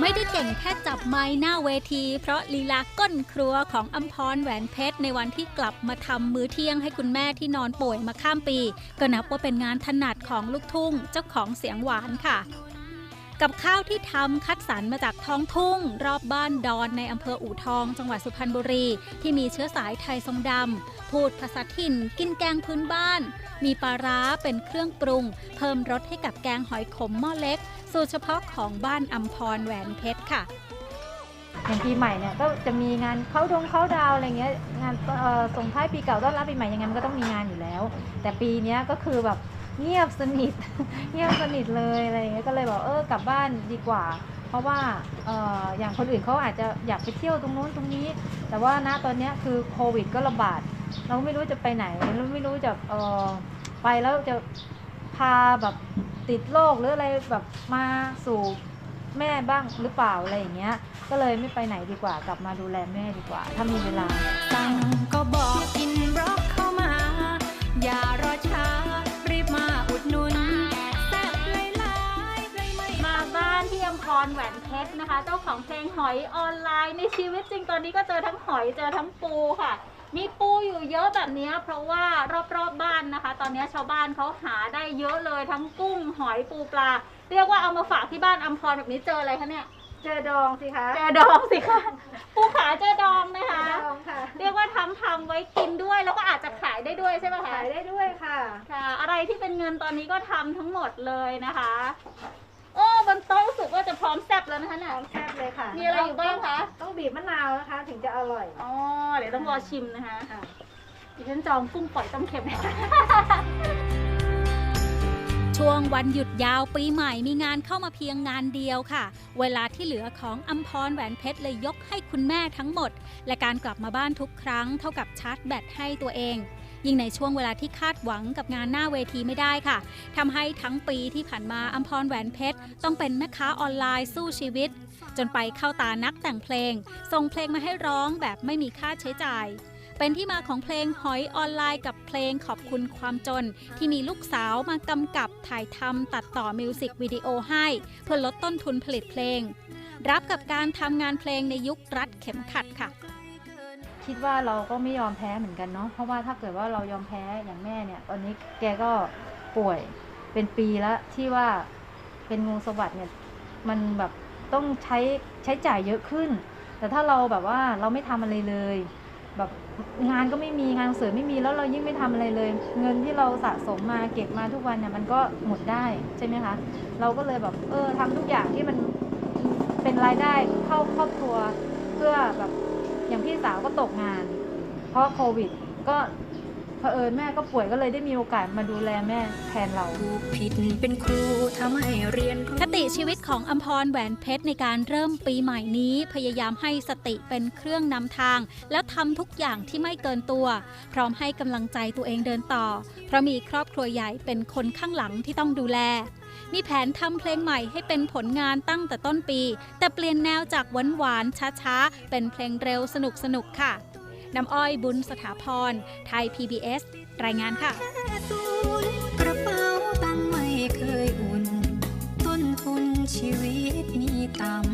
ไม่ได้เก่งแค่จับไม้หน้าเวที เพราะลีลาก้นครัวของอัมพรแหวนเพชรในวันที่กลับมาทำมื้อเที่ยงให้คุณแม่ที่นอนป่วยมาข้ามปี ก็นับว่าเป็นงานถนัดของลูกทุ่งเจ้าของเสียงหวานค่ะ กับข้าวที่ทำคัดสรรมาจากท้องทุ่ง รอบบ้านดอนในอำเภออู่ทอง จังหวัดสุพรรณบุรี ที่มีเชื้อสายไทยทรงดำพูดภาษาถิ่น กินแกงพื้นบ้าน มีปลาร้าเป็นเครื่องปรุง เพิ่มรสให้กับแกงหอยขมหม้อเล็ก สูตรเฉพาะของบ้านอัมพรแหวนเพชรค่ะอย่างปีใหม่เนี่ยก็จะมีงานเข้าดงเข้าดาวอะไรเงี้ยงานเออส่งท้ายปีเก่าต้อนรับปีใหม่ยังไงมันก็ต้องมีงานอยู่แล้ว แต่ปีนี้ก็คือแบบ เงียบสนิท เงียบสนิทเลยอะไรเงี้ยก็เลยบอกเออกลับบ้านดีกว่า เพราะว่าเอ่ออย่างคนอื่นเขาอาจจะอยากไปเที่ยวตรงนู้นตรงนี้ แต่ว่าณตอนเนี้ยคือโควิดก็ระบาดเราไม่รู้จะไปไหนเราไม่รู้จะเออไปแล้วจะพาแบบติดโรคหรืออะไรแบบมาสู่แม่บ้างหรือเปล่าอะไรอย่างเงี้ย ก็เลยไม่ไปไหนดีกว่ากลับมาดูแลแม่ดีกว่า ถ้ามีเวลาสั่งก็บอกกินบล็อกเข้ามา อย่ารอช้า รแหวนเพชรนะคะ เจ้าของเพลงหอยออนไลน์ในชีวิตจริงตอนนี้ก็เจอทั้งหอยเจอทั้งปูค่ะ มีปูอยู่เยอะแบบนี้เพราะว่ารอบๆบบ้านนะคะ ตอนนี้ชาวบ้านเขาหาได้เยอะเลยทั้งกุ้งหอยปูปลา เรียกว่าเอามาฝากที่บ้านอัมพรแบบนี้เจออะไรคะเนี่ยเจอดองสิคะ เจอดองสิคะปูขาเจอดองนะคะ ดองค่ะ เรียกว่าทำทำไว้กินด้วยแล้วก็อาจจะขายได้ด้วยใช่ไหมคะ ขายได้ด้วยค่ะ ค่ะ อะไรที่เป็นเงินตอนนี้ก็ทำทั้งหมดเลยนะคะโอ้บ นโต๊ะรู้สึกว่าจะพร้อมแซ่บแล้วนะคะพเนี่ยร้อมแซ่บเลยค่ะมีอะไรอยู่บ้างคะ ต้องบีบมะนาวนะคะ ถึงจะอร่อยอ๋อ เดี๋ยวต้องรอชิมนะคะค่ะดิฉันจองกุ้งปล่อยต้มเค็ม ช่วงวันหยุดยาวปีใหม่มีงานเข้ามาเพียงงานเดียวค่ะ เวลาที่เหลือของอัมพรแหวนเพชรเลยยกให้คุณแม่ทั้งหมด และการกลับมาบ้านทุกครั้งเท่ากับชาร์จแบตให้ตัวเอง ยิ่งในช่วงเวลาที่คาดหวังกับงานหน้าเวทีไม่ได้ค่ะทำให้ทั้งปีที่ผ่านมาอัมพรแหวนเพชร ต้องเป็นแม่ค้าออนไลน์สู้ชีวิต จนไปเข้าตานักแต่งเพลง ส่งเพลงมาให้ร้องแบบไม่มีค่าใช้จ่ายเป็นที่มาของเพลงหอยออนไลน์กับเพลงขอบคุณความจน ที่มีลูกสาวมากำกับถ่ายทำตัดต่อมิวสิกวิดีโอให้ เพื่อลดต้นทุนผลิตเพลง รับกับการทำงานเพลงในยุครัดเข็มขัดค่ะ คิดว่าเราก็ไม่ยอมแพ้เหมือนกันเนาะเพราะว่าถ้าเกิดว่าเรายอมแพ้อย่างแม่เนี่ย ตอนนี้แกก็ป่วยเป็นปีแล้วที่ว่าเป็นงูสวัสดเนี่ย มันแบบต้องใช้ใช้จ่ายเยอะขึ้น แต่ถ้าเราแบบว่าเราไม่ทำอะไรเลย แบบงานก็ไม่มีงานเสริมไม่มีแล้วเรายิ่งไม่ทำอะไรเลย เงินที่เราสะสมมาเก็บมาทุกวันเนี่ยมันก็หมดได้ใช่ไหมคะเราก็เลยแบบเออทำทุกอย่างที่มันเป็นรายได้เข้าครอบครัวเพื่อแบบ อย่างพี่สาวก็ตกงาน เพราะโควิดก็ เผอิญแม่ก็ป่วยก็เลยได้มีโอกาสมาดูแลแม่แทนเรา ถูกผิดเป็นครูทำให้เรียนรู้คติชีวิตของอมพรแหวนเพชรในการเริ่มปีใหม่นี้ พยายามให้สติเป็นเครื่องนำทาง แล้วทำทุกอย่างที่ไม่เกินตัว พร้อมให้กำลังใจตัวเองเดินต่อ เพราะมีครอบครัวใหญ่เป็นคนข้างหลังที่ต้องดูแล มีแผนทำเพลงใหม่ให้เป็นผลงานตั้งแต่ต้นปี แต่เปลี่ยนแนวจากหวานหวานๆช้าๆเป็นเพลงเร็วสนุกสนุกๆค่ะ น้ำอ้อยบุญสถาพร ไทย PBS รายงานค่ะกระเป๋าตังไม่เคยอุ่น ต้นทุนชีวิตมีต่ำ